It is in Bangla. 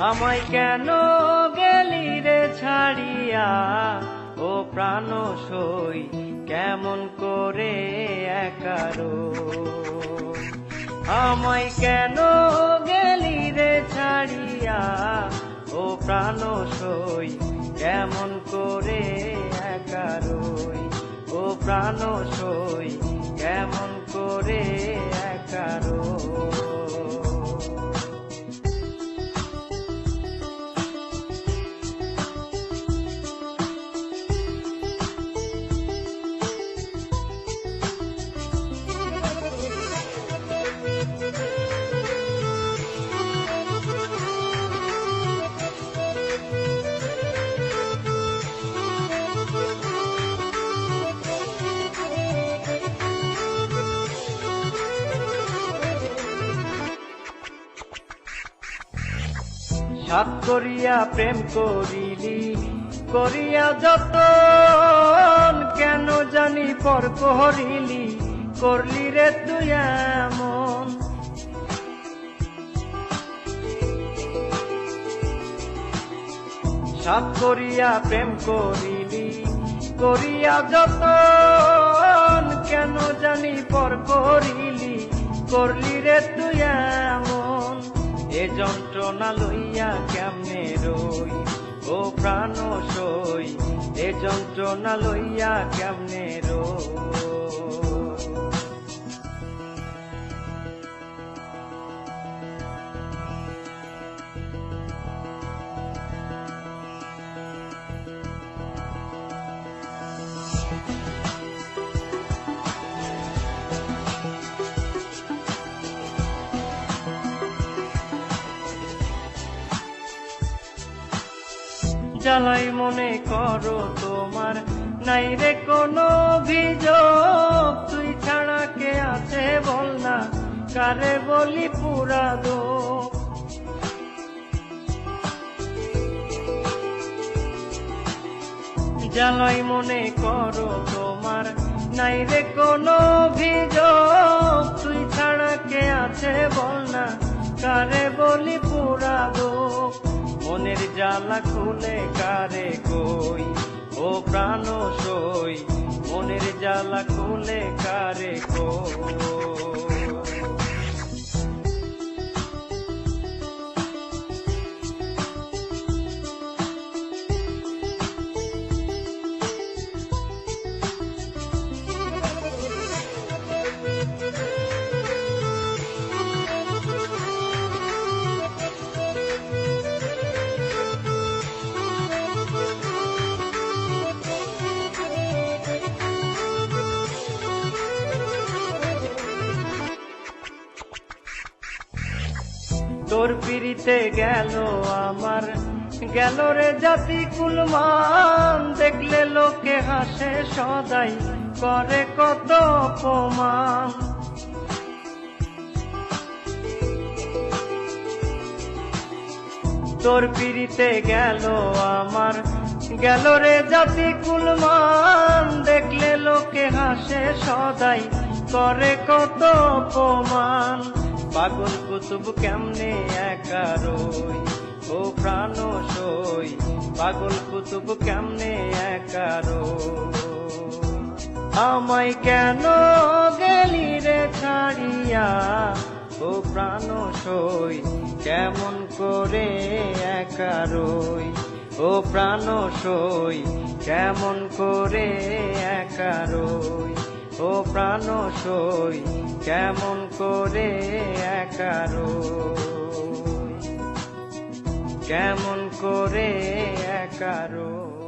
আমায় কেন গেলি রে ছাড়িয়া? ও প্রাণ সই কেমন করে একারো আমায় কেন গেলি রে ছাড়িয়া? ও প্রাণ সই কেমন করে একারোই ও প্রাণ সই কেমন করে একারো সাত করিয়া প্রেম করিলি, করিয়া যত কেন জানি পর করিলি করলি রে তুই এমন। সাত করিয়া প্রেম করিলি, করিয়া যত কেন জানি পর করিলি করলি রে তুই এমন। এ যন্ত্রণা লইয়া কেমনে রই? ও প্রাণ সই এ যন্ত্রণা লইয়া কেমনে রই? জ্বালাই মনে করো তোমার। নাই রে কোনো অভিযোগ, তুই ছাড়া কে আছে বল না, কারে বলি পুরা দো জ্বালাই মনে করো তোমার। নাই রে কোনো অভিযোগ, তুই ছাড়া কে আছে বল না, কারে বলি পুরা দো মনের জ্বালা খুলে কারে কই? ও প্রাণ সই মনের জ্বালা খুলে কারে কই? তোর পিড়িতে গেল আমার। গেল রে জাতি কুলমান, দেখলে লোকে হাসে সদাই, করে কত অপমান। তোর পিড়িতে গেল আমার। গেল রে জাতি কুলমান, দেখলে লোকে হাসে সদাই, করে কত অপমান। পাগল কুতুব কেমনে একা রই? ও প্রাণ সই, পাগল কুতুব কেমনে একা আমায় কেন গেলি রে ছাড়িয়া? ও প্রাণ সই, কেমন করে একা রই? ও প্রাণ সই, কেমন করে একা রই? ও প্রাণ সই কেমন করে একারো কেমন করে একা রই?